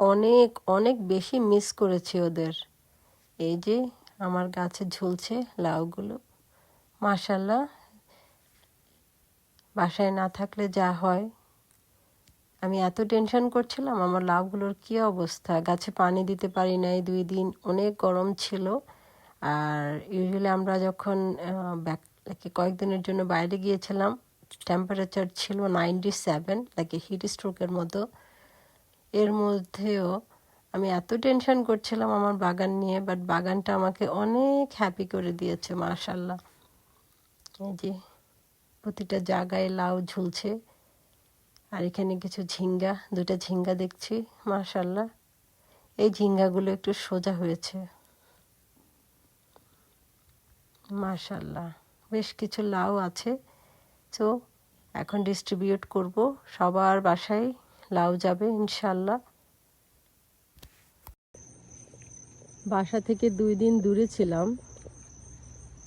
অনেক অনেক বেশি মিস করেছি ওদের। এই যে আমার গাছে ঝুলছে লাউগুলো। মাশাল্লাহ বাসায় না থাকলে যা হয়। আমি এত টেনশন করছিলাম, আমার লাউগুলোর কী অবস্থা? গাছে পানি দিতে পারি নাই দুই দিন, অনেক গরম ছিল। আর ইউজুয়ালি আমরা যখন ব্যাক কয়েকদিনের জন্য বাইরে গিয়েছিলাম টেম্পারেচার ছিল নাইনটি সেভেন লাইক হিট স্ট্রোকের মতো। এর মধ্যেও আমি এত টেনশন করছিলাম আমার বাগান নিয়ে বাট বাগানটা আমাকে অনেক হ্যাপি করে দিয়েছে মাশাল্লাহ এই যে প্রতিটা জায়গায় লাউ ঝুলছে, আর এখানে কিছু ঝিঙ্গা দুটা ঝিঙ্গা দেখছি মাশাল্লাহ এই ঝিঙ্গাগুলো একটু সোজা হয়েছে। মাশাল্লাহ বেশ কিছু লাউ আছে। তো এখন ডিস্ট্রিবিউট করব সবার বাসায়। লাউ যাবে ইনশাল্লাহ বাসা থেকে দুই দিন দূরে ছিলাম।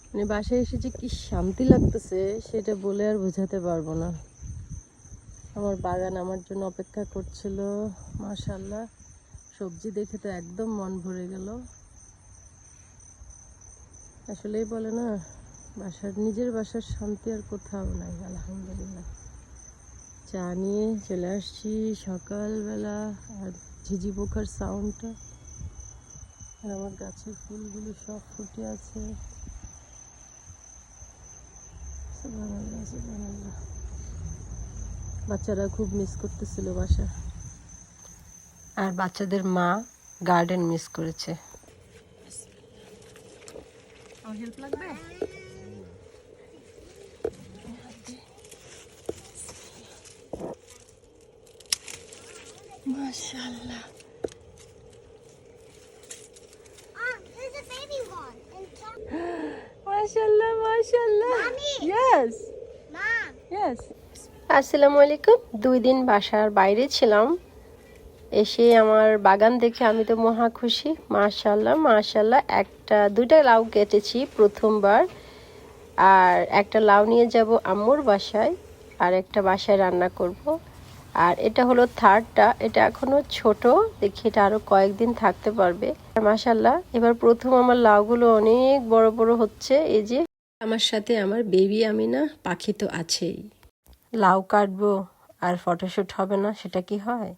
মানে বাসায় এসে যে কি শান্তি লাগতেছে, সেটা বলে আর বোঝাতে পারব না। আমার বাগান আমার জন্য অপেক্ষা করছিল মাশাল্লাহ সবজি দেখে তো একদম মন ভরে গেল। আসলেই বলে না, বাসার নিজের বাসার শান্তি আর কোথাও নাই, আলহামদুলিল্লাহ। চা নিয়ে চলে আসছি সকালবেলা আর ঝিঝি পোকার সাউন্ডটা আর আমার গাছের ফুলগুলো সব ফুটে আছে। বাচ্চারা খুব মিস করতেছিল বাসা আর বাচ্চাদের মা গার্ডেন মিস করেছে। হেল্প লাগবে? মাশাআল্লাহ Ah, there's a baby one. Mommy! Yes Mom, yes আসসালামু আলাইকুম। দুই দিন বাসার বাইরে ছিলাম। এসে আমার বাগান দেখে আমি তো মহা খুশি। মাশাল্লাহ মাশাল্লাহ একটা দুইটা লাউ কেটেছি প্রথমবার। আর একটা লাউ নিয়ে যাব আম্মুর বাসায়। আর একটা বাসায় রান্না করব। আর এটা হলো থার্ডটা এটা এখনও ছোট। দেখি এটা আরও কয়েকদিন থাকতে পারবে। আর মাশাল্লাহ এবার প্রথম আমার লাউগুলো অনেক বড় বড় হচ্ছে। এই যে আমার সাথে আমার বেবি আমি না পাখি তো আছেই। লাউ কাটবো আর ফটোশ্যুট হবে না, সেটা কি হয়?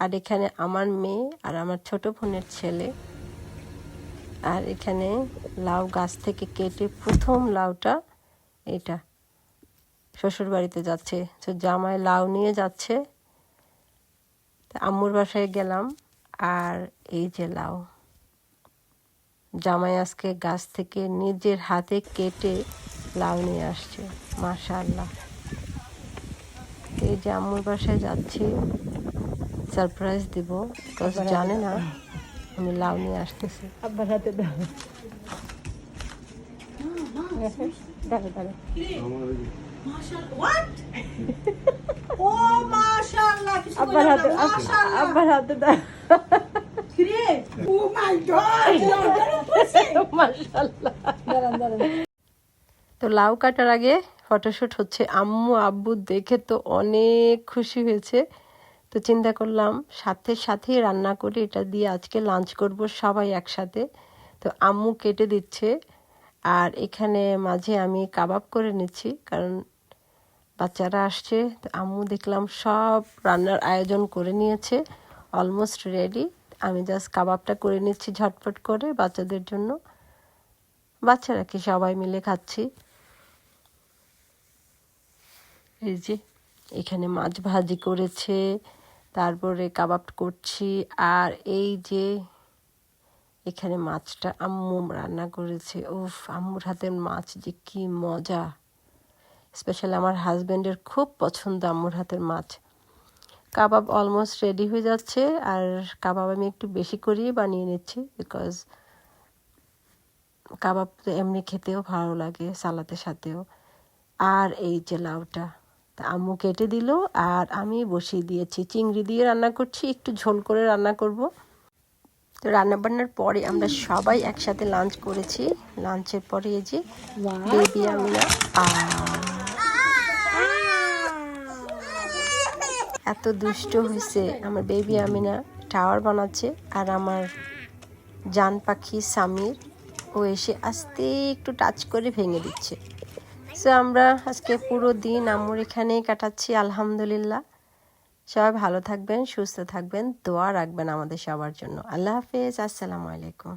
আর এখানে আমার মেয়ে আর আমার ছোট বোনের ছেলে। আর এখানে লাউ গাছ থেকে কেটে প্রথম লাউটা এটা। শ্বশুর বাড়িতে যাচ্ছে। তো জামাই লাউ নিয়ে যাচ্ছে। তা আম্মুর বাসায় গেলাম আর এই যে লাউ। জামাই আজকে গাছ থেকে নিজের হাতে কেটে লাউ নিয়ে আসছে মাশাআল্লাহ। এই যে আম্মুর বাসায় যাচ্ছি সারপ্রাইজ দিব জানে না আমি লাউ নিয়ে আসতেছি। আব্বার হাতে দাও। দাঁড়া দাঁড়া আব্বার হাতে আব্বার হাতে তো লাউ কাটার আগে ফটোশ্যুট হচ্ছে আম্মু আব্বু দেখে তো অনেক খুশি হয়েছে। তো চিন্তা করলাম সাথে সাথেই রান্না করে এটা দিয়ে আজকে লাঞ্চ করব সবাই একসাথে। তো আম্মু কেটে দিচ্ছে আর এখানে মাঝে আমি কাবাব করে নিচ্ছি কারণ বাচ্চারা আসছে আম্মু দেখলাম সব রান্নার আয়োজন করে নিয়েছে অলমোস্ট রেডি আমি জাস্ট কাবাবটা করে নিচ্ছি ঝটপট করে বাচ্চাদের জন্য। বাচ্চারা কি সবাই মিলে খাচ্ছি? এই যে, এখানে মাছ ভাজি করেছে, তারপরে কাবাব করছি, আর এই যে, এখানে মাছটা আম্মু রান্না করেছে। উফ, আম্মুর হাতের মাছ যে কি মজা। স্পেশালি আমার হাজব্যান্ডের খুব পছন্দ আম্মুর হাতের মাছ। কাবাব অলমোস্ট রেডি হয়ে যাচ্ছে আর কাবাব আমি একটু বেশি করেই বানিয়ে নিচ্ছি বিকজ কাবাব তো এমনি খেতেও ভালো লাগে সালাতের সাথেও। আর এই যে লাউটা, তা আম্মু কেটে দিল আর আমি বসিয়ে দিয়েছি। চিংড়ি দিয়ে রান্না করছি, একটু ঝোল করে রান্না করব। তো রান্না বান্নার পরে আমরা সবাই একসাথে লাঞ্চ করেছি। লাঞ্চের পরে এই যে বেবি আমিনা। এত দুষ্ট হয়েছে আমার বেবি আমিনা টাওয়ার বানাচ্ছে আর আমার জান পাখি সামির ও এসে আস্তে একটু টাচ করে ভেঙে দিচ্ছে। সো আমরা আজকে পুরো দিন আম্মুর এখানেই কাটাচ্ছি আলহামদুলিল্লাহ। সবাই ভালো থাকবেন সুস্থ থাকবেন দোয়া রাখবেন আমাদের সবার জন্য। আল্লাহ হাফেজ আসসালামু আলাইকুম।